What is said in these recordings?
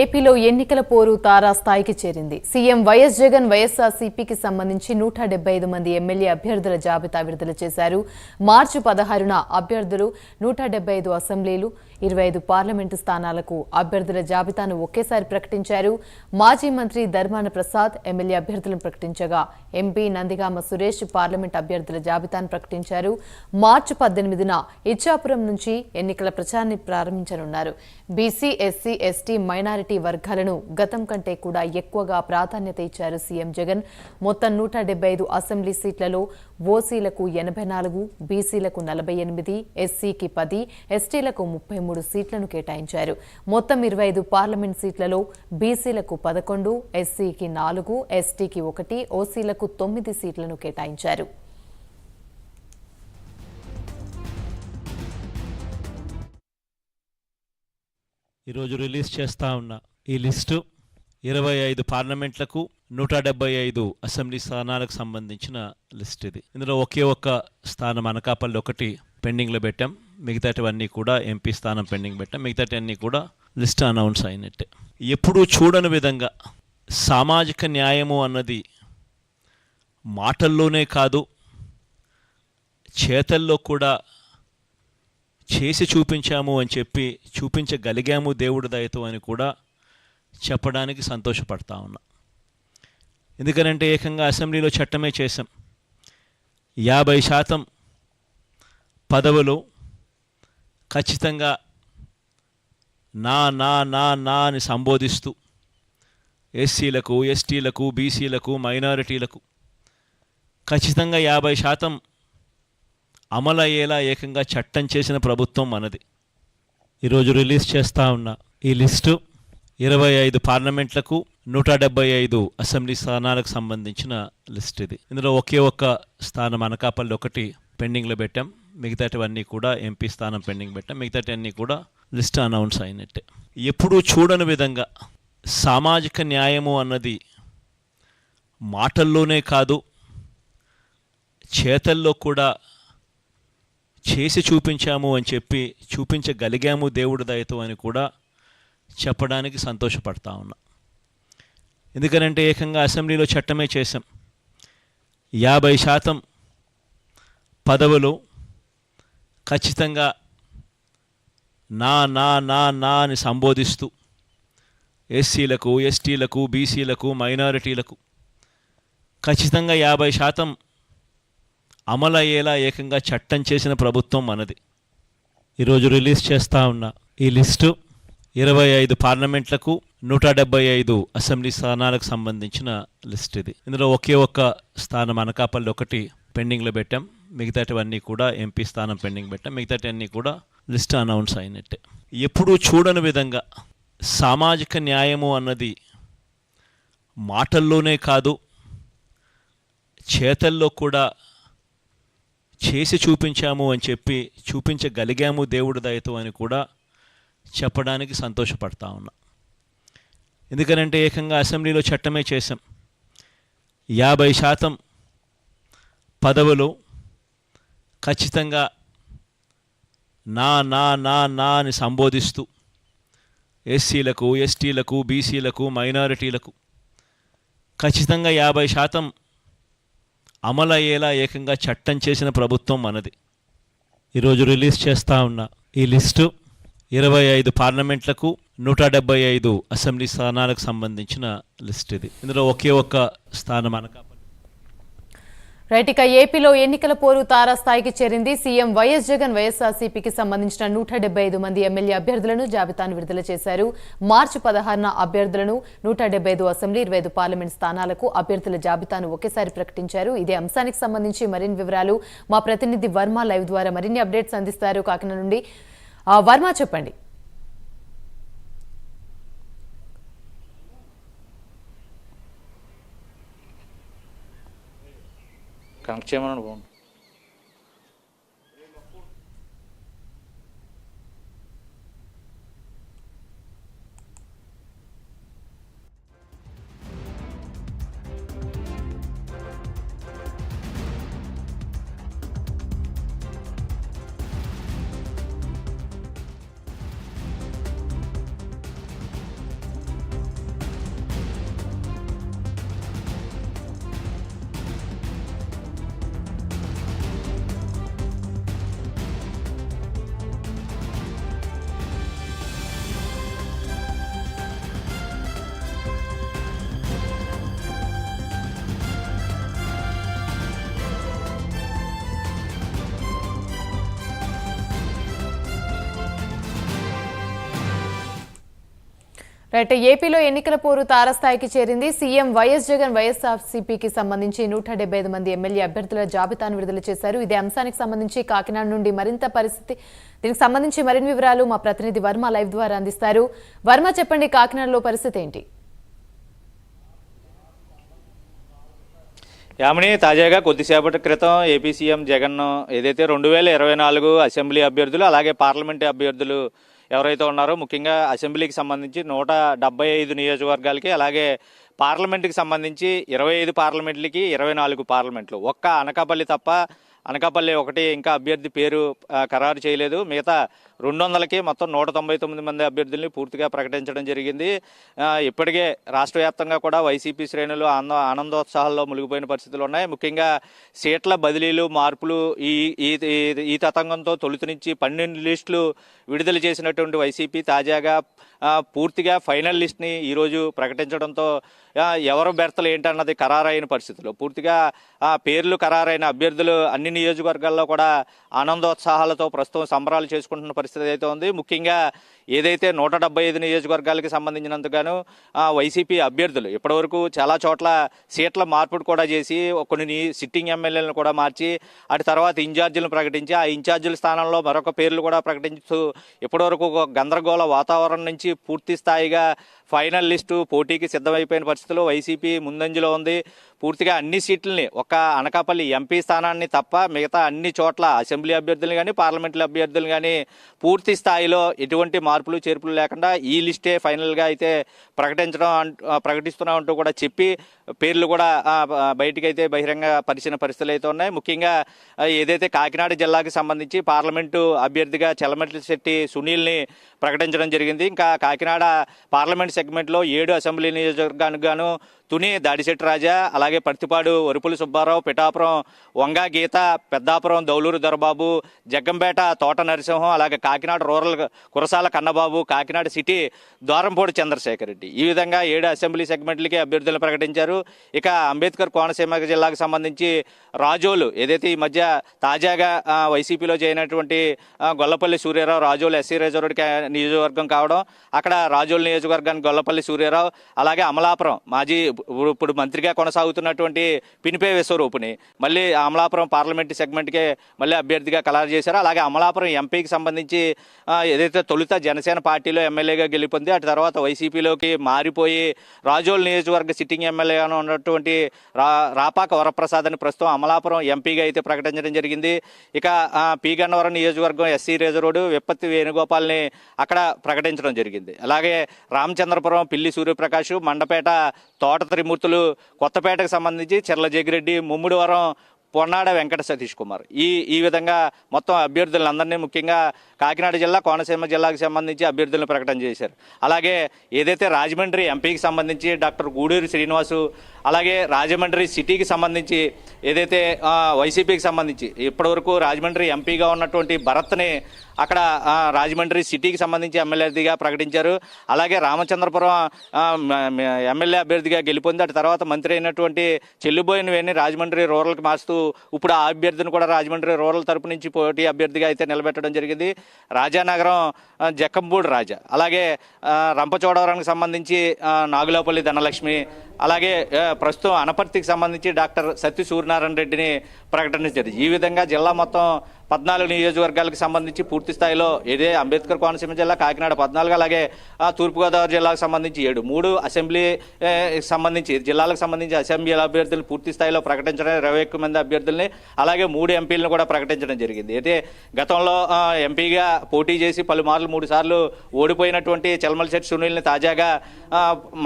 ఏపీలో ఎన్నికల పోరు తారాస్థాయికి చేరింది. సీఎం వైఎస్ జగన్ వైఎస్ఆర్సీపీకి సంబంధించి నూట డెబ్బై ఐదు మంది ఎమ్మెల్యే అభ్యర్థుల జాబితా విడుదల చేశారు. మార్చి పదహారున అభ్యర్థులు నూట డెబ్బై ఐదు అసెంబ్లీలు ఇరవై ఐదు పార్లమెంటు స్థానాలకు అభ్యర్థుల జాబితాను ఒకేసారి ప్రకటించారు. మాజీ మంత్రి ధర్మాన ప్రసాద్ ఎమ్మెల్యే అభ్యర్థులను ప్రకటించగా ఎంపీ నందిగామ సురేష్ పార్లమెంట్ అభ్యర్థుల జాబితాను ప్రకటించారు. మార్చి పద్దెనిమిదిన ఇచ్చాపురం నుంచి ఎన్నికల ప్రచారాన్ని ప్రారంభించనున్నారు. బీసీ ఎస్సీ ఎస్టీ మైనారిటీ వర్గాలను గతం కంటే కూడా ఎక్కువగా ప్రాధాన్యత ఇచ్చారు సీఎం జగన్. మొత్తం నూట డెబ్బై ఐదు అసెంబ్లీ సీట్లలో ఓసీలకు ఎనభై నాలుగు బీసీలకు నలభై ఎనిమిది ఎస్సీకి పది ఎస్టీలకు ముప్పై మూడు సీట్లను కేటాయించారు. మొత్తం ఇరవై ఐదు పార్లమెంట్ సీట్లలో బీసీలకు పదకొండు ఎస్సీకి నాలుగు ఎస్టీకి ఒకటి ఓసీలకు తొమ్మిది సీట్లను కేటాయించారు. ఈరోజు రిలీజ్ చేస్తా ఉన్న ఈ లిస్టు ఇరవై ఐదు పార్లమెంట్లకు నూట డెబ్బై ఐదు అసెంబ్లీ స్థానాలకు సంబంధించిన లిస్ట్ ఇది. ఇందులో ఒకే ఒక్క స్థానం అనకాపల్లి ఒకటి పెండింగ్లో పెట్టాం. మిగతాటివన్నీ కూడా ఎంపీ స్థానం పెండింగ్ పెట్టాం మిగతాటివన్నీ కూడా లిస్ట్ అనౌన్స్ అయినట్టే. ఎప్పుడూ చూడని విధంగా సామాజిక న్యాయము అన్నది మాటల్లోనే కాదు చేతల్లో కూడా చేసి చూపించాము అని చెప్పి చూపించగలిగాము దేవుడి దయతో అని కూడా చెప్పడానికి సంతోషపడతా ఉన్నా. ఎందుకనంటే ఏకంగా అసెంబ్లీలో చట్టమే చేశాం. యాభై శాతం పదవులు ఖచ్చితంగా నా నా నా నా అని సంబోధిస్తూ ఎస్సీలకు ఎస్టీలకు బీసీలకు మైనారిటీలకు ఖచ్చితంగా యాభై శాతం అమలు అయ్యేలా ఏకంగా చట్టం చేసిన ప్రభుత్వం మనది. ఈరోజు రిలీజ్ చేస్తూ ఉన్న ఈ లిస్టు ఇరవై ఐదు పార్లమెంట్లకు నూట డెబ్బై ఐదు అసెంబ్లీ స్థానాలకు సంబంధించిన లిస్ట్ ఇది. ఇందులో ఒకే ఒక్క స్థానం అనకాపల్లి ఒకటి పెండింగ్లో పెట్టాం. మిగతాటివన్నీ కూడా ఎంపీ స్థానం పెండింగ్ పెట్టాం మిగతాటివన్నీ కూడా లిస్ట్ అనౌన్స్ అయినట్టే. ఎప్పుడూ చూడని విధంగా సామాజిక న్యాయము అన్నది మాటల్లోనే కాదు చేతల్లో కూడా చేసి చూపించాము అని చెప్పి చూపించగలిగాము దేవుడి దయతో అని కూడా చెప్పడానికి సంతోషపడతా ఉన్నా. ఎందుకనంటే ఏకంగా అసెంబ్లీలో చట్టమే చేశాం. యాభై శాతం పదవులు ఖచ్చితంగా నా నా నా నా అని సంబోధిస్తూ ఎస్సీలకు ఎస్టీలకు బీసీలకు మైనారిటీలకు ఖచ్చితంగా యాభై శాతం అమలు అయ్యేలా ఏకంగా చట్టం చేసిన ప్రభుత్వం మనది. ఈరోజు రిలీజ్ చేస్తూ ఉన్న ఈ లిస్టు ఇరవై ఐదు పార్లమెంట్లకు నూట డెబ్బై ఐదు అసెంబ్లీ స్థానాలకు సంబంధించిన లిస్ట్ ఇది. ఇందులో ఒకే ఒక్క స్థానం అనకాపల్లి ఒకటి పెండింగ్లో పెట్టాం. మిగతాటివన్నీ కూడా ఎంపీ స్థానం పెండింగ్ పెట్టాం మిగతాటివన్నీ కూడా లిస్ట్ అనౌన్స్ అయినట్టే. ఎప్పుడూ చూడని విధంగా సామాజిక న్యాయము అన్నది మాటల్లోనే కాదు చేతల్లో కూడా చేసి చూపించాము అని చెప్పి చూపించగలిగాము దేవుడి దయతో అని కూడా చెప్పడానికి సంతోషపడతా ఉన్నా. ఎందుకనంటే ఏకంగా అసెంబ్లీలో చట్టమే చేశాం. యాభై శాతం పదవులు ఖచ్చితంగా నా నా నా నా అని సంబోధిస్తూ ఎస్సీలకు ఎస్టీలకు బీసీలకు మైనారిటీలకు ఖచ్చితంగా యాభై శాతం అమలయ్యేలా ఏకంగా చట్టం చేసిన ప్రభుత్వం మనది. ఈరోజు రిలీజ్ చేస్తూ ఉన్న ఈ లిస్టు ఇరవై ఐదు పార్లమెంట్లకు నూట డెబ్బై ఐదు అసెంబ్లీ స్థానాలకు సంబంధించిన లిస్ట్ ఇది. ఇందులో ఒకే ఒక్క స్థానం అనకాపల్లి రైట్ ఇక ఏపీలో ఎన్నికల పోరు తారాస్థాయికి చేరింది సీఎం వైఎస్ జగన్. వైఎస్ఆర్సీపీకి సంబంధించిన నూట డెబ్బై ఐదు మంది ఎమ్మెల్యే అభ్యర్థులను జాబితాను విడుదల చేశారు. మార్చి పదహారున అభ్యర్థులను నూట డెబ్బై ఐదు అసెంబ్లీ ఇరవై ఐదు పార్లమెంట్ స్థానాలకు అభ్యర్థుల జాబితాను ఒకేసారి ప్రకటించారు. ఇదే అంశానికి సంబంధించి మరిన్ని వివరాలు మా ప్రతినిధి వర్మ లైవ్ ద్వారా మరిన్ని అప్డేట్స్ అందిస్తారు. కాకినాడ నుండి వర్మ చెప్పండి. కనెక్ట్ చేయమని రైట్ ఏపీలో ఎన్నికల పోరు తారస్థాయికి చేరింది సీఎం వైఎస్ జగన్ వైఎస్ఆర్సీపీకి సంబంధించి నూట డెబ్బై ఐదు మంది ఎమ్మెల్యే అభ్యర్థుల జాబితాను విడుదల చేశారు. ఇదే అంశానికి సంబంధించి కాకినాడ నుండి మరింత పరిస్థితి దీనికి సంబంధించి మరిన్ని వివరాలు మా ప్రతినిధి వర్మ లైవ్ ద్వారా అందిస్తారు. వర్మ చెప్పండి కాకినాడలో పరిస్థితి ఏంటి? యామిని తాజాగా కొద్దిసేపటి క్రితం ఏపీ సీఎం జగన్ ఏదైతే రెండు వేల ఇరవై నాలుగు అసెంబ్లీ అభ్యర్థులు అలాగే పార్లమెంట్ అభ్యర్థులు ఎవరైతే ఉన్నారో ముఖ్యంగా అసెంబ్లీకి సంబంధించి నూట డెబ్బై ఐదు నియోజకవర్గాలకి అలాగే పార్లమెంట్కి సంబంధించి ఇరవై ఐదు పార్లమెంట్లకి ఇరవై నాలుగు పార్లమెంట్లు. ఒక్క అనకాపల్లి తప్ప అనకాపల్లి ఒకటి ఇంకా అభ్యర్థి పేరు ఖరారు చేయలేదు. మిగతా రెండు వందలకి మొత్తం నూట తొంభై తొమ్మిది మంది అభ్యర్థుల్ని పూర్తిగా ప్రకటించడం జరిగింది. ఇప్పటికే రాష్ట్ర వ్యాప్తంగా కూడా వైసీపీ శ్రేణులు ఆనంద ఆనందోత్సాహాల్లో మునిగిపోయిన పరిస్థితులు ఉన్నాయి. ముఖ్యంగా సీట్ల బదిలీలు మార్పులు ఈ ఈ ఈ- తతంగంతో తొలుత నుంచి పన్నెండు లిస్టులు విడుదల చేసినటువంటి వైసీపీ తాజాగా పూర్తిగా ఫైనల్ లిస్ట్ని ఈరోజు ప్రకటించడంతో ఎవరు బెర్తలు ఏంటన్నది ఖరారైన పరిస్థితులు. పూర్తిగా ఆ పేర్లు ఖరారైన అభ్యర్థులు అన్ని నియోజకవర్గాల్లో కూడా ఆనందోత్సాహాలతో ప్రస్తుతం సంబరాలు చేసుకుంటున్న పరిస్థితి అయితే ఉంది. ముఖ్యంగా ఏదైతే నూట డెబ్బై ఐదు నియోజకవర్గాలకు సంబంధించినంతగాను వైసీపీ అభ్యర్థులు ఇప్పటివరకు చాలా చోట్ల సీట్ల మార్పుడు కూడా చేసి కొన్ని ని- సిట్టింగ్ ఎమ్మెల్యేలను కూడా మార్చి అటు తర్వాత ఇన్ఛార్జీలను ప్రకటించి ఆ ఇన్ఛార్జీల స్థానంలో మరొక పేర్లు కూడా ప్రకటించు ఇప్పటివరకు గందరగోళ వాతావరణం నుంచి పూర్తి స్థాయిగా ఫైనల్ లిస్టు పోటీకి సిద్ధమైపోయిన పరిస్థితిలో వైసీపీ ముందంజలో ఉంది. పూర్తిగా అన్ని సీట్లని ఒక అనకాపల్లి ఎంపీ స్థానాన్ని తప్ప మిగతా అన్ని చోట్ల అసెంబ్లీ అభ్యర్థులు కానీ పార్లమెంట్ల అభ్యర్థులు కానీ పూర్తి స్థాయిలో ఎటువంటి మార్పులు చేర్పులు లేకుండా ఈ లిస్టే ఫైనల్గా అయితే ప్రకటించడం ప్రకటిస్తున్నాం అంటూ కూడా చెప్పి పేర్లు కూడా బయటకైతే బయటికి అయితే బహిరంగ పరిచిన పరిస్థితులు అయితే ఉన్నాయి. ముఖ్యంగా ఏదైతే కాకినాడ జిల్లాకి సంబంధించి పార్లమెంటు అభ్యర్థిగా చలమట్ల శెట్టి సునీల్ని ప్రకటించడం జరిగింది. ఇంకా కాకినాడ పార్లమెంట్ సెగ్మెంట్లో ఏడు అసెంబ్లీ నియోజకవర్గానికి గాను తుని దాడిశెట్టి రాజా అలాగే పర్తిపాడు వరుపుల సుబ్బారావు పిఠాపురం వంగా గీత పెద్దాపురం దౌలూరు దొరబాబు జగ్గంపేట తోట నరసింహం అలాగే కాకినాడ రూరల్ కురసాల కన్నబాబు కాకినాడ సిటీ ద్వారంపూడి చంద్రశేఖర్ రెడ్డి. ఈ విధంగా ఏడు అసెంబ్లీ సెగ్మెంట్లకి అభ్యర్థులు ప్రకటించారు. ఇక అంబేద్కర్ కోనసీమ జిల్లాకు సంబంధించి రాజోలు ఏదైతే ఈ మధ్య తాజాగా వైసీపీలో చేరినటువంటి గొల్లపల్లి సూర్యారావు రాజోలు ఎస్సీ రిజర్వ్డ్ నియోజకవర్గం కావడం అక్కడ రాజోలు నియోజకవర్గానికి గొల్లపల్లి సూర్యారావు అలాగే అమలాపురం మాజీ ఇప్పుడు- ఇప్పుడు మంత్రిగా కొనసాగుతున్నటువంటి పినిపే విశ్వరూపుని మళ్ళీ అమలాపురం పార్లమెంట్ సెగ్మెంట్కే మళ్ళీ అభ్యర్థిగా ఖరారు చేశారు. అలాగే అమలాపురం ఎంపీకి సంబంధించి ఏదైతే తొలుత జనసేన పార్టీలో ఎమ్మెల్యేగా గెలుపొంది అటు తర్వాత వైసీపీలోకి మారిపోయి రాజోల్ నియోజకవర్గ సిట్టింగ్ ఎమ్మెల్యేగా ఉన్నటువంటి రా రాపాక వరప్రసాద్ అని ప్రస్తుతం అమలాపురం ఎంపీగా అయితే ప్రకటించడం జరిగింది. ఇక ఆ, పి గన్నవరం నియోజకవర్గం ఎస్సీ రిజర్వ్డ్ విప్పత్తి వేణుగోపాల్ని అక్కడ ప్రకటించడం జరిగింది. అలాగే రామచంద్రపురం పిల్లి సూర్యప్రకాష్ మండపేట తోట త్రిమూర్తులు కొత్తపేటకు సంబంధించి చెర్ల జగిరెడ్డి ముమ్మిడివరం పొన్నాడ వెంకట సతీష్ కుమార్. ఈ ఈ విధంగా మొత్తం అభ్యర్థులందరినీ ముఖ్యంగా కాకినాడ జిల్లా కోనసీమ జిల్లాకు సంబంధించి అభ్యర్థులను ప్రకటన చేశారు. అలాగే ఏదైతే రాజమండ్రి ఎంపీకి సంబంధించి డాక్టర్ గూడూరి శ్రీనివాసు అలాగే రాజమండ్రి సిటీకి సంబంధించి ఏదైతే వైసీపీకి సంబంధించి ఇప్పటివరకు రాజమండ్రి ఎంపీగా ఉన్నటువంటి భరత్ని అక్కడ రాజమండ్రి సిటీకి సంబంధించి ఎమ్మెల్యేదిగా ప్రకటించారు. అలాగే రామచంద్రపురం ఎమ్మెల్యే అభ్యర్థిగా గెలుపొంది. అటు తర్వాత మంత్రి అయినటువంటి చెల్లిపోయినవన్నీ రాజమండ్రి రూరల్కి మార్చుతూ ఇప్పుడు ఆ అభ్యర్థిని కూడా రాజమండ్రి రూరల్ తరపు నుంచి పోటీ అభ్యర్థిగా అయితే నిలబెట్టడం జరిగింది. రాజానగరం జక్కంబూడి రాజా. అలాగే రంపచోడవరానికి సంబంధించి నాగులపల్లి ధనలక్ష్మి. అలాగే ప్రస్తుతం అనపర్తికి సంబంధించి డాక్టర్ సత్య సూర్యనారాయణ రెడ్డిని ప్రకటన జరిగింది ఈ విధంగా జిల్లా మొత్తం పద్నాలుగు నియోజకవర్గాలకు సంబంధించి పూర్తి స్థాయిలో ఇదే అంబేద్కర్ కోనసీమ జిల్లా కాకినాడ పద్నాలుగు అలాగే తూర్పుగోదావరి జిల్లాకు సంబంధించి ఏడు. మూడు అసెంబ్లీ సంబంధించి జిల్లాలకు సంబంధించి అసెంబ్లీ అభ్యర్థులు పూర్తి స్థాయిలో ప్రకటించడం ఇరవై ఎక్కువ మంది అభ్యర్థుల్ని అలాగే మూడు ఎంపీలను కూడా ప్రకటించడం జరిగింది. అయితే గతంలో ఎంపీగా పోటీ చేసి పలుమార్లు మూడు సార్లు ఓడిపోయినటువంటి చల్మలశెట్టి సునీల్ని తాజాగా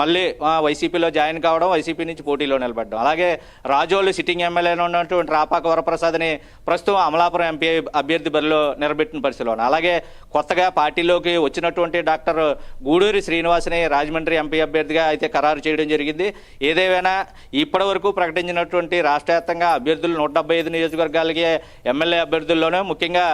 మళ్ళీ వైసీపీలో జాయిన్ కావడం వైసీపీ నుంచి పోటీలో నిలబడడం. అలాగే రాజోలు సిట్టింగ్ ఎమ్మెల్యేలో ఉన్నటువంటి రాపాక వరప్రసాద్ని ప్రస్తుతం అమలాపురం ఎంపీ అభ్యర్థి బరిలో నిలబెట్టిన పరిస్థితిలో అలాగే కొత్తగా పార్టీలోకి వచ్చినటువంటి డాక్టర్ గూడూరి శ్రీనివాసని రాజమండ్రి ఎంపీ అభ్యర్థిగా అయితే ఖరారు చేయడం జరిగింది. ఏదేమైనా ఇప్పటి వరకు ప్రకటించినటువంటి రాష్ట్ర వ్యాప్తంగా అభ్యర్థులు నూట డెబ్బై ఐదు నియోజకవర్గాలకి ఎమ్మెల్యే అభ్యర్థుల్లోనే ముఖ్యంగా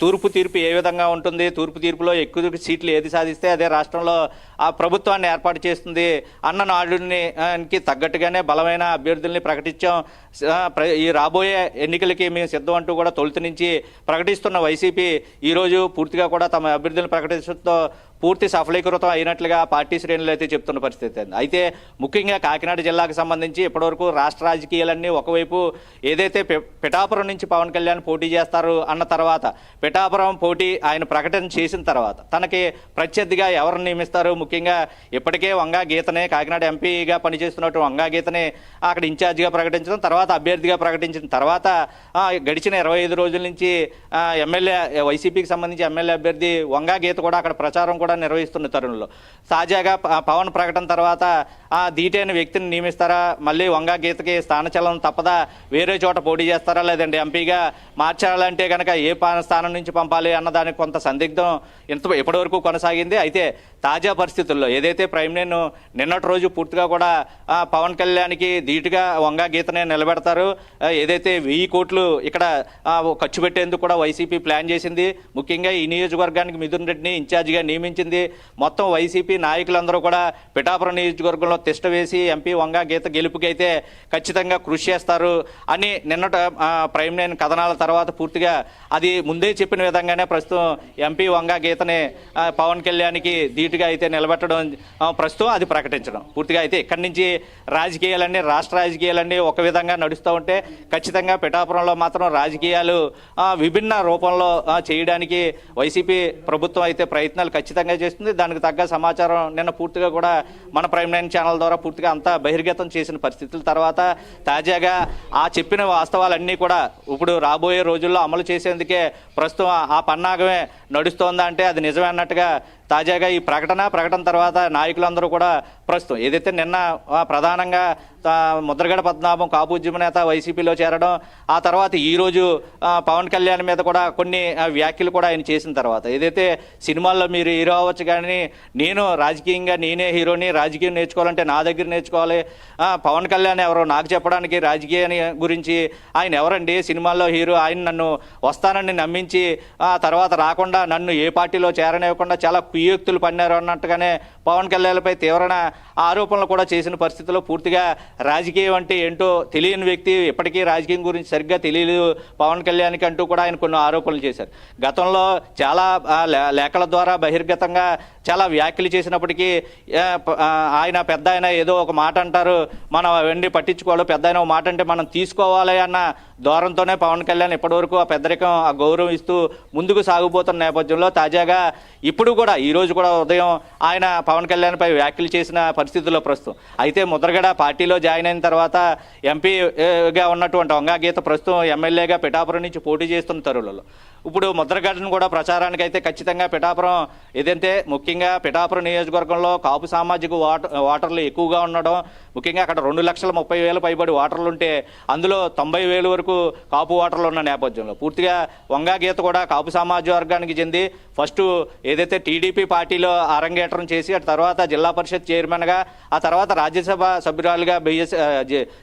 తూర్పు తీర్పు ఏ విధంగా ఉంటుంది తూర్పు తీర్పులో ఎక్కువ సీట్లు ఏది సాధిస్తే అదే రాష్ట్రంలో ఆ ప్రభుత్వాన్ని ఏర్పాటు చేస్తుంది. అన్న నాడునికి తగ్గట్టుగానే బలమైన అభ్యర్థుల్ని ప్రకటించాం. ఈ రాబోయే ఎన్నికలకి మేము సిద్ధం అంటూ కూడా తొలుత నుంచి ప్రకటిస్తున్న వైసీపీ ఈరోజు పూర్తిగా కూడా తమ అభ్యర్థులను ప్రకటించడంతో పూర్తి సఫలీకృతం అయినట్లుగా పార్టీ శ్రేణులు అయితే చెప్తున్న పరిస్థితి అయితే ముఖ్యంగా కాకినాడ జిల్లాకు సంబంధించి ఇప్పటివరకు రాష్ట్ర రాజకీయాలన్నీ ఒకవైపు ఏదైతే పిఠాపురం నుంచి పవన్ కళ్యాణ్ పోటీ చేస్తారు అన్న తర్వాత పిఠాపురం పోటీ ఆయన ప్రకటన చేసిన తర్వాత తనకి ప్రత్యర్థిగా ఎవరు నియమిస్తారు? ముఖ్యంగా ఇప్పటికే వంగా గీతనే కాకినాడ ఎంపీగా పనిచేస్తున్నట్టు వంగా గీతనే అక్కడ ఇన్ఛార్జిగా ప్రకటించడం తర్వాత అభ్యర్థిగా ప్రకటించిన తర్వాత గడిచిన ఇరవై ఐదు రోజుల నుంచి ఎమ్మెల్యే వైసీపీకి సంబంధించి ఎమ్మెల్యే అభ్యర్థి వంగా గీత కూడా అక్కడ ప్రచారం కూడా నిర్వహిస్తున్న తరుణంలో. తాజాగా పవన్ ప్రకటన తర్వాత ఆ దీటైన వ్యక్తిని నియమిస్తారా? మళ్ళీ వంగా గీతకి స్థానచలనం తప్పదా? వేరే చోట పోటీ చేస్తారా లేదండి? ఎంపీగా మార్చాలంటే కనుక ఏ పా- స్థానం నుంచి పంపాలి అన్న దానికి కొంత సందిగ్ధం ఇంత ఇప్పటివరకు కొనసాగింది. అయితే తాజా పరిస్థితుల్లో ఏదైతే ప్రైమ్ నేను నిన్నటి రోజు పూర్తిగా కూడా పవన్ కళ్యాణ్కి ధీటుగా వంగా గీతనే నిలబెడతారు. ఏదైతే వెయ్యి కోట్లు ఇక్కడ ఖర్చు పెట్టేందుకు కూడా వైసీపీ ప్లాన్ చేసింది. ముఖ్యంగా ఈ నియోజకవర్గానికి మిథున్ రెడ్డిని ఇన్ఛార్జిగా నియమించింది. మొత్తం వైసీపీ నాయకులందరూ కూడా పిఠాపురం నియోజకవర్గంలో తిష్ట వేసి ఎంపీ వంగా గీత గెలుపుకైతే ఖచ్చితంగా కృషి చేస్తారు అని నిన్నట ప్రైమ్ నైన్ కథనాల తర్వాత పూర్తిగా అది ముందే చెప్పిన విధంగానే ప్రస్తుతం ఎంపీ వంగా గీతని పవన్ కళ్యాణ్కి పూర్తిగా అయితే నిలబెట్టడం ప్రస్తుతం అది ప్రకటించడం. పూర్తిగా అయితే ఇక్కడి నుంచి రాజకీయాలన్నీ రాష్ట్ర రాజకీయాలన్నీ ఒక విధంగా నడుస్తూ ఉంటే ఖచ్చితంగా పిఠాపురంలో మాత్రం రాజకీయాలు విభిన్న రూపంలో చేయడానికి వైసీపీ ప్రభుత్వం అయితే ప్రయత్నాలు ఖచ్చితంగా చేస్తుంది. దానికి తగ్గ సమాచారం నిన్న పూర్తిగా కూడా మన ప్రైమ్ నైన్ ఛానల్ ద్వారా పూర్తిగా అంతా బహిర్గతం చేసిన పరిస్థితుల తర్వాత తాజాగా ఆ చెప్పిన వాస్తవాలన్నీ కూడా ఇప్పుడు రాబోయే రోజుల్లో అమలు చేసేందుకే ప్రస్తుతం ఆ- ఆ పన్నాగమే నడుస్తోందా అంటే అది నిజమే అన్నట్టుగా తాజాగా ఈ ప్రకటన ప్రకటన తర్వాత నాయకులందరూ కూడా ప్రస్తుతం ఏదైతే నిన్న ప్రధానంగా ముద్రగడ పద్మనాభం కాపు నేత వైసీపీలో చేరడం ఆ తర్వాత ఈరోజు పవన్ కళ్యాణ్ మీద కూడా కొన్ని వ్యాఖ్యలు కూడా ఆయన చేసిన తర్వాత. ఏదైతే సినిమాల్లో మీరు హీరో అవ్వచ్చు కానీ నేను రాజకీయంగా నేనే హీరోని రాజకీయం నేర్చుకోవాలంటే నా దగ్గర నేర్చుకోవాలి. పవన్ కళ్యాణ్ ఎవరో నాకు చెప్పడానికి రాజకీయాన్ని గురించి ఆయన ఎవరండి? సినిమాల్లో హీరో ఆయన నన్ను వస్తానని నమ్మించి ఆ తర్వాత రాకుండా నన్ను ఏ పార్టీలో చేరనివ్వకుండా చాలా కుయోక్తులు పన్నారు అన్నట్టుగానే పవన్ కళ్యాణ్పై తీవ్రమైన ఆరోపణలు కూడా చేసిన పరిస్థితుల్లో పూర్తిగా రాజకీయం అంటే ఏంటో తెలియని వ్యక్తి ఇప్పటికీ రాజకీయం గురించి సరిగ్గా తెలియదు పవన్ కళ్యాణ్కి అంటూ కూడా ఆయన కొన్ని ఆరోపణలు చేశారు. గతంలో చాలా లే- లేఖల ద్వారా బహిర్గతంగా చాలా వ్యాఖ్యలు చేసినప్పటికీ ఆయన పెద్ద ఆయన ఏదో ఒక మాట అంటారు మనం అవన్నీ పట్టించుకోవాలి పెద్ద ఆయన ఒక మాట అంటే మనం తీసుకోవాలి అన్న దూరంతోనే పవన్ కళ్యాణ్ ఇప్పటివరకు ఆ పెద్దరికం ఆ గౌరవం ఇస్తూ ముందుకు సాగుపోతున్న నేపథ్యంలో తాజాగా ఇప్పుడు కూడా ఈ రోజు కూడా ఉదయం ఆయన పవన్ కళ్యాణ్పై వ్యాఖ్యలు చేసిన పరిస్థితుల్లో ప్రస్తుతం. అయితే ముద్రగడ పార్టీలో జాయిన్ అయిన తర్వాత ఎంపీగా ఉన్నటువంటి వంగా గీత ప్రస్తుతం ఎమ్మెల్యేగా పిఠాపురం నుంచి పోటీ చేస్తున్న తరుణంలో ఇప్పుడు ముద్రగడను కూడా ప్రచారానికి అయితే ఖచ్చితంగా పిఠాపురం ఏదంటే ముఖ్యంగా పిఠాపురం నియోజకవర్గంలో కాపు సామాజిక ఓట ఓటర్లు ఎక్కువగా ఉండడం ముఖ్యంగా అక్కడ రెండు లక్షల ముప్పై వేల పైబడి ఓటర్లు ఉంటే అందులో తొంభై వేల వరకు కాపు ఓటర్లు ఉన్న నేపథ్యంలో. పూర్తిగా వంగా గీత కూడా కాపు సామాజిక వర్గానికి చెంది ఫస్ట్ ఏదైతే టీడీపీ పార్టీలో అరంగేట్రం చేసి ఆ తర్వాత జిల్లా పరిషత్ చైర్మన్గా ఆ తర్వాత రాజ్యసభ సభ్యురాలుగా బిఎస్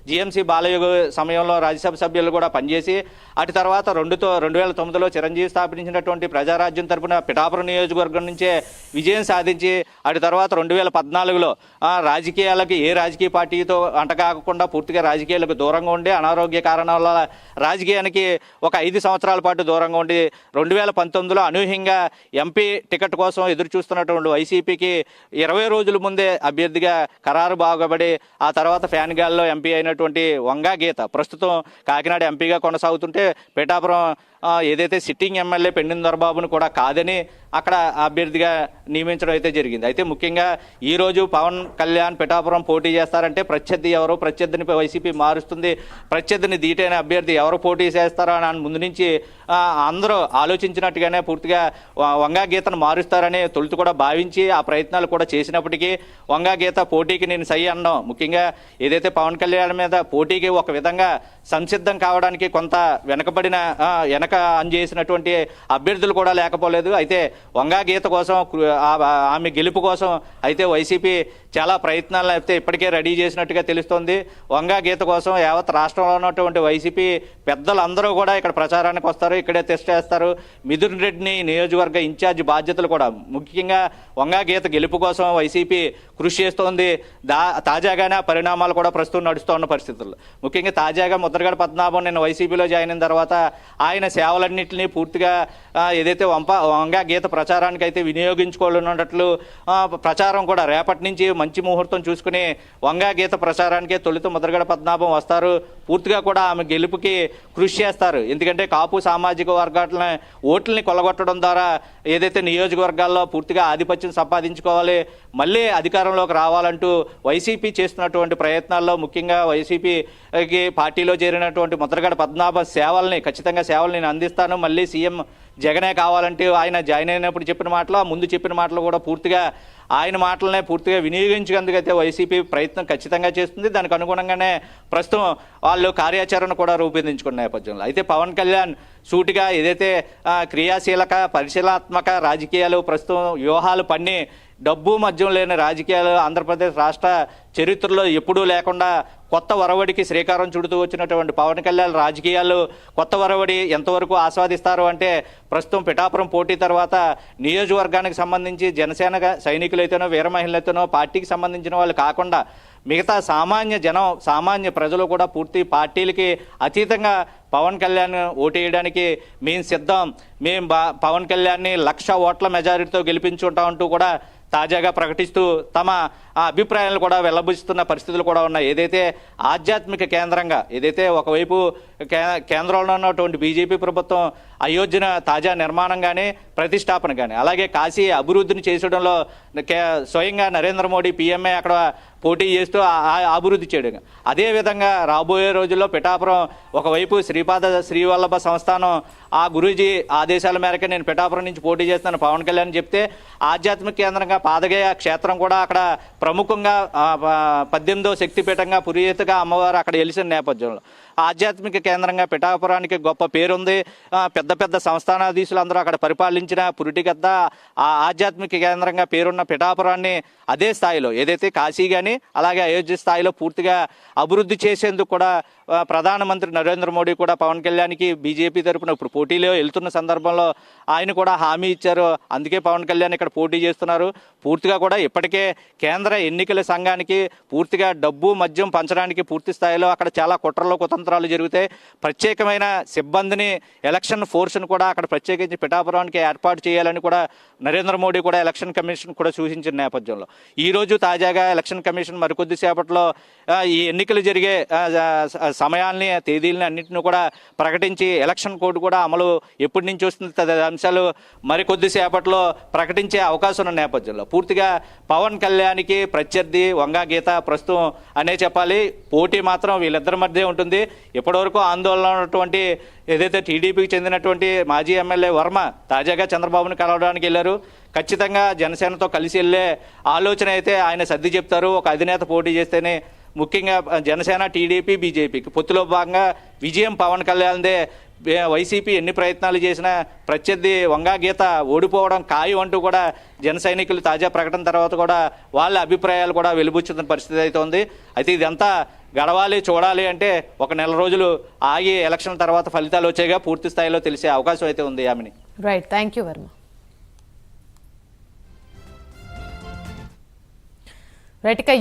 జిఎంసీ బాలయోగ సమయంలో రాజ్యసభ సభ్యులు కూడా పనిచేసి అటు తర్వాత రెండుతో రెండు వేల తొమ్మిదిలో చిరంజీవి స్థాపించినటువంటి ప్రజారాజ్యం తరపున పిఠాపురం నియోజకవర్గం నుంచే విజయం సాధించి అటు తర్వాత రెండు వేల పద్నాలుగులో రాజకీయాలకి ఏ రాజకీయ పార్టీతో అంటకాకుండా పూర్తిగా రాజకీయాలకు దూరంగా ఉండి అనారోగ్య కారణాల వల్ల రాజకీయానికి ఒక ఐదు సంవత్సరాల పాటు దూరంగా ఉండి రెండు వేల పంతొమ్మిదిలో అనూహ్యంగా ఎంపీ టికెట్ కోసం ఎదురు చూస్తున్నటువంటి వైసీపీకి ఇరవై రోజుల ముందే అభ్యర్థిగా ఖరారు బాగబడి ఆ తర్వాత ఫ్యాన్ గాల్లో ఎంపీ అయినటువంటి వంగా గీత ప్రస్తుతం కాకినాడ ఎంపీగా కొనసాగుతుంటే పిఠాపురం ఏదైతే సిట్టింగ్ ఎమ్మెల్యే పెండిన దొరబాబును కూడా కాదని అక్కడ అభ్యర్థిగా నియమించడం అయితే జరిగింది. అయితే ముఖ్యంగా ఈ రోజు పవన్ కళ్యాణ్ పిఠాపురం పోటీ చేస్తారంటే ప్రత్యర్థి ఎవరు? ప్రత్యర్థిని వైసీపీ మారుస్తుంది. ప్రత్యర్థిని దీటైన అభ్యర్థి ఎవరు పోటీ చేస్తారో అని ముందు నుంచి అందరూ ఆలోచించినట్టుగానే పూర్తిగా వంగా గీతను మారుస్తారని తొలుత కూడా భావించి ఆ ప్రయత్నాలు కూడా చేసినప్పటికీ వంగా గీత పోటీకి నేను సై అన్నాం. ముఖ్యంగా ఏదైతే పవన్ కళ్యాణ్ మీద పోటీకి ఒక విధంగా సంసిద్ధం కావడానికి కొంత వెనకబడిన వెనక అంజేసినటువంటి అభ్యర్థులు కూడా లేకపోలేదు. అయితే వంగా గీత కోసం ఆ- ఆమె గెలుపు కోసం అయితే వైసీపీ చాలా ప్రయత్నాలు అయితే ఇప్పటికే రెడీ చేసినట్టుగా తెలుస్తోంది. వంగా గీత కోసం యావత్ రాష్ట్రంలో ఉన్నటువంటి వైసీపీ పెద్దలందరూ కూడా ఇక్కడ ప్రచారానికి వస్తారు ఇక్కడే టెస్ట్ చేస్తారు. మిథున్ రెడ్డిని నియోజకవర్గ ఇన్ఛార్జ్ బాధ్యతలు కూడా ముఖ్యంగా వంగా గీత గెలుపు కోసం వైసీపీ కృషి చేస్తోంది. దా తాజాగానే ఆ పరిణామాలు కూడా ప్రస్తుతం నడుస్తున్న పరిస్థితుల్లో ముఖ్యంగా తాజాగా ముద్రగడ పద్మనాభం నిన్న వైసీపీలో జాయిన్ అయిన తర్వాత ఆయన సేవలన్నింటినీ పూర్తిగా ఏదైతే వంప వంగా గీత ప్రచారానికి అయితే వినియోగించుకోవాలన్నట్లు ప్రచారం కూడా రేపటి నుంచి మంచి ముహూర్తం చూసుకుని వంగా గీత ప్రచారానికే తొలుత ముద్రగడ పద్మనాభం వస్తారు. పూర్తిగా కూడా ఆమె గెలుపుకి కృషి చేస్తారు. ఎందుకంటే కాపు సామాజిక వర్గాలని ఓట్లని కొలగొట్టడం ద్వారా ఏదైతే నియోజకవర్గాల్లో పూర్తిగా ఆధిపత్యం సంపాదించుకోవాలి మళ్ళీ అధికారంలోకి రావాలంటూ వైసీపీ చేస్తున్నటువంటి ప్రయత్నాల్లో ముఖ్యంగా వైసీపీకి పార్టీలో చేరినటువంటి ముద్రగడ పద్మనాభ సేవల్ని ఖచ్చితంగా సేవలు నేను అందిస్తాను. మళ్ళీ సీఎం జగనే కావాలంటే ఆయన జాయిన్ అయినప్పుడు చెప్పిన మాటలు ముందు చెప్పిన మాటలు కూడా పూర్తిగా ఆయన మాటలనే పూర్తిగా వినియోగించేందుకు అయితే వైసీపీ ప్రయత్నం ఖచ్చితంగా చేస్తుంది. దానికి అనుగుణంగానే ప్రస్తుతం వాళ్ళు కార్యాచరణ కూడా రూపొందించుకున్న నేపథ్యంలో. అయితే పవన్ కళ్యాణ్ సూటిగా ఏదైతే క్రియాశీలక పరిశీలనాత్మక రాజకీయాలు ప్రస్తుతం వ్యూహాలు పన్ని డబ్బు మద్యం లేని రాజకీయాలు ఆంధ్రప్రదేశ్ రాష్ట్ర చరిత్రలో ఎప్పుడూ లేకుండా కొత్త వరవడికి శ్రీకారం చుడుతూ వచ్చినటువంటి పవన్ కళ్యాణ్ రాజకీయాలు కొత్త వరవడి ఎంతవరకు ఆస్వాదిస్తారు అంటే ప్రస్తుతం పిఠాపురం పోటీ తర్వాత నియోజకవర్గానికి సంబంధించి జనసేన సైనికులు సైనికులైతేనో వీర మహిళలైతేనో పార్టీకి సంబంధించిన వాళ్ళు కాకుండా మిగతా సామాన్య జనం సామాన్య ప్రజలు కూడా పూర్తి పార్టీలకి అతీతంగా పవన్ కళ్యాణ్ ఓటేయడానికి మేము సిద్ధం. మేము బా పవన్ కళ్యాణ్ని లక్ష ఓట్ల మెజారిటీతో గెలిపించుంటామంటూ కూడా తాజాగా ప్రకటిస్తూ తమ అభిప్రాయాలను కూడా వెల్లబుస్తున్న పరిస్థితులు కూడా ఉన్నాయి. ఏదైతే ఆధ్యాత్మిక కేంద్రంగా ఏదైతే ఒకవైపు కే కేంద్రంలో ఉన్నటువంటి బీజేపీ ప్రభుత్వం అయోధ్యన తాజా నిర్మాణం కానీ ప్రతిష్టాపన కానీ అలాగే కాశీ అభివృద్ధిని చేసడంలో కే స్వయంగా నరేంద్ర మోడీ పీఎంఏ అక్కడ పోటీ చేస్తూ అభివృద్ధి చేయడం. అదేవిధంగా రాబోయే రోజుల్లో పిఠాపురం ఒకవైపు శ్రీపాద శ్రీవల్లభ సంస్థానం ఆ గురూజీ ఆదేశాల మేరకు నేను పిఠాపురం నుంచి పోటీ చేస్తాను పవన్ కళ్యాణ్ చెప్తే ఆధ్యాత్మిక కేంద్రంగా పాదగయ క్షేత్రం కూడా అక్కడ ప్రముఖంగా పద్దెనిమిదో శక్తిపీఠంగా పురియతగా అమ్మవారు అక్కడ వెలిసిన నేపథ్యంలో. ఆధ్యాత్మిక కేంద్రంగా పిఠాపురానికి గొప్ప పేరుంది. పెద్ద పెద్ద సంస్థానాధీశులు అందరూ అక్కడ పరిపాలించిన పురిటిగద్ద ఆ ఆధ్యాత్మిక కేంద్రంగా పేరున్న పిఠాపురాన్ని అదే స్థాయిలో ఏదైతే కాశీ కానీ అలాగే అయోధ్య స్థాయిలో పూర్తిగా అభివృద్ధి చేసేందుకు కూడా ప్రధానమంత్రి నరేంద్ర మోడీ కూడా పవన్ కళ్యాణ్కి బీజేపీ తరఫున ఇప్పుడు పోటీలో వెళ్తున్న సందర్భంలో ఆయన కూడా హామీ ఇచ్చారు. అందుకే పవన్ కళ్యాణ్ ఇక్కడ పోటీ చేస్తున్నారు. పూర్తిగా కూడా ఇప్పటికే కేంద్ర ఎన్నికల సంఘానికి పూర్తిగా డబ్బు మద్యం పంచడానికి పూర్తి స్థాయిలో అక్కడ చాలా కుట్రలు కుతంత్రాలు జరుగుతాయి. ప్రత్యేకమైన సిబ్బందిని ఎలక్షన్ ఫోర్స్ను కూడా అక్కడ ప్రత్యేకించి పిఠాపురానికి ఏర్పాటు చేయాలని కూడా నరేంద్ర మోడీ కూడా ఎలక్షన్ కమిషన్ కూడా సూచించిన నేపథ్యంలో. ఈరోజు తాజాగా ఎలక్షన్ కమిషన్ మరికొద్దిసేపట్లో ఈ ఎన్నికలు జరిగే సమయాల్ని తేదీలని అన్నింటిని కూడా ప్రకటించి ఎలక్షన్ కోడ్ కూడా అమలు ఎప్పటి నుంచి వస్తుంది తదితర అంశాలు మరికొద్దిసేపట్లో ప్రకటించే అవకాశం ఉన్న నేపథ్యంలో. పూర్తిగా పవన్ కళ్యాణ్కి ప్రత్యర్థి వంగా గీత ప్రస్తుతం అనే చెప్పాలి. పోటీ మాత్రం వీళ్ళిద్దరి మధ్య ఉంటుంది. ఇప్పటివరకు ఆందోళన ఉన్నటువంటి ఏదైతే టీడీపీకి చెందినటువంటి మాజీ ఎమ్మెల్యే వర్మ తాజాగా చంద్రబాబును కలవడానికి వెళ్ళారు. ఖచ్చితంగా జనసేనతో కలిసి వెళ్ళే ఆలోచన అయితే ఆయన సర్ది చెప్తారు. ఒక అధినేత పోటీ చేస్తేనే ముఖ్యంగా జనసేన టీడీపీ బీజేపీకి. పొత్తులో భాగంగా విజయం పవన్ కళ్యాణ్దే వైసీపీ ఎన్ని ప్రయత్నాలు చేసినా ప్రత్యర్థి వంగా గీత ఓడిపోవడం ఖాయం అంటూ కూడా జన సైనికులు తాజా ప్రకటన తర్వాత కూడా వాళ్ళ అభిప్రాయాలు కూడా వెలుబుచ్చుతున్న పరిస్థితి అయితే ఉంది. అయితే ఇదంతా గడవాలి చూడాలి అంటే ఒక నెల రోజులు ఆగి ఎలక్షన్ తర్వాత ఫలితాలు వచ్చాయిగా పూర్తి స్థాయిలో తెలిసే అవకాశం అయితే ఉంది ఆమెని right thank you Varma right ఇక